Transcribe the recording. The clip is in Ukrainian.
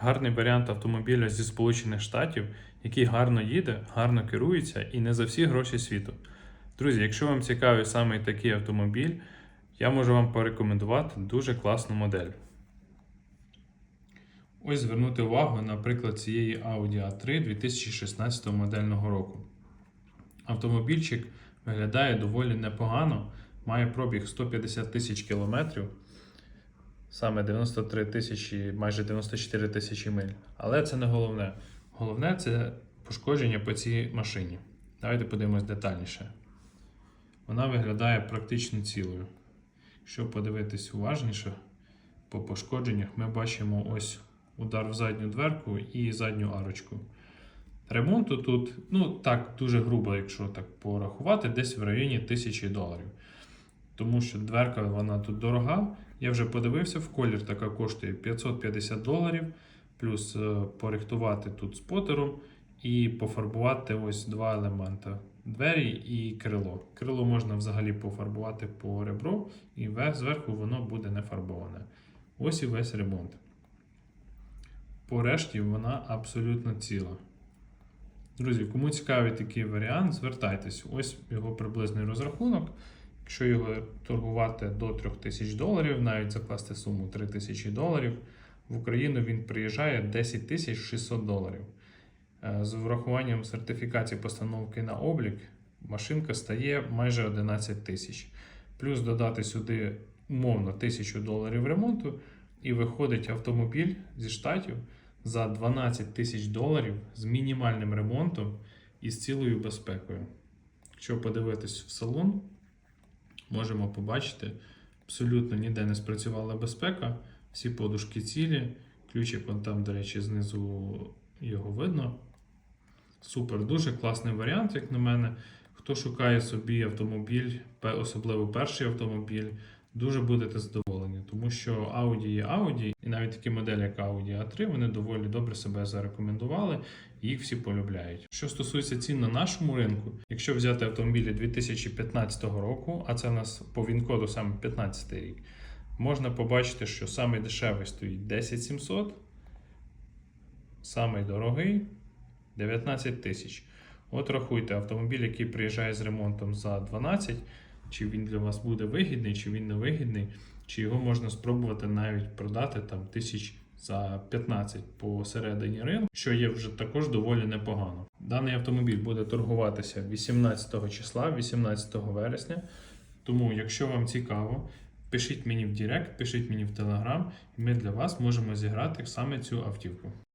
Гарний варіант автомобіля зі Сполучених Штатів, який гарно їде, гарно керується і не за всі гроші світу. Друзі, якщо вам цікавий саме такий автомобіль, я можу вам порекомендувати дуже класну модель. Ось звернути увагу на приклад цієї Audi A3 2016 модельного року. Автомобільчик виглядає доволі непогано, має пробіг 150 тисяч кілометрів, саме 93 тисячі, майже 94 тисячі миль. Але це не головне. Головне це пошкодження по цій машині. Давайте подивимось детальніше. Вона виглядає практично цілою. Якщо подивитись уважніше по пошкодженнях, ми бачимо ось удар в задню дверку і задню арочку. Ремонту тут, ну так, дуже грубо, якщо так порахувати, десь в районі 1000 доларів. Тому що дверка вона тут дорога. Я вже подивився, в колір така коштує 550 доларів, плюс е, порихтувати тут спотером і пофарбувати ось два елемента: двері і крило. Крило можна взагалі пофарбувати по ребро, і зверху воно буде не фарбоване. Ось і весь ремонт. По решті вона абсолютно ціла. Друзі, кому цікавий такий варіант, звертайтесь. Ось його приблизний розрахунок. Якщо його торгувати до 3000 доларів, навіть закласти суму 3000 доларів, в Україну він приїжджає 10 600 доларів. Е, З врахуванням сертифікації постановки на облік, машинка стає майже 11 тисяч. Плюс додати сюди умовно 1000 доларів ремонту, і виходить автомобіль зі штатів за 12 тисяч доларів з мінімальним ремонтом і з цілою безпекою. Якщо подивитись в салон, можемо побачити, абсолютно ніде не спрацювала безпека, всі подушки цілі, ключик вон там, до речі, знизу його видно. Супер, дуже класний варіант, як на мене. Хто шукає собі автомобіль, особливо перший автомобіль, дуже будете задоволені, тому що Audi є Audi, і навіть такі моделі, як Audi A3, вони доволі добре себе зарекомендували, їх всі полюбляють. Що стосується цін на нашому ринку, якщо взяти автомобілі 2015 року, а це у нас по ВІН-коду саме 15 рік, можна побачити, що самий дешевий стоїть 10700, самий дорогий 19 тисяч. От рахуйте, автомобіль, який приїжджає з ремонтом за 12, чи він для вас буде вигідний, чи він не вигідний, чи його можна спробувати навіть продати там тисяч за 15 по середині ринку, що є вже також доволі непогано. Даний автомобіль буде торгуватися 18 числа, 18 вересня. Тому, якщо вам цікаво, пишіть мені в Директ, пишіть мені в Телеграм, і ми для вас можемо зіграти саме цю автівку.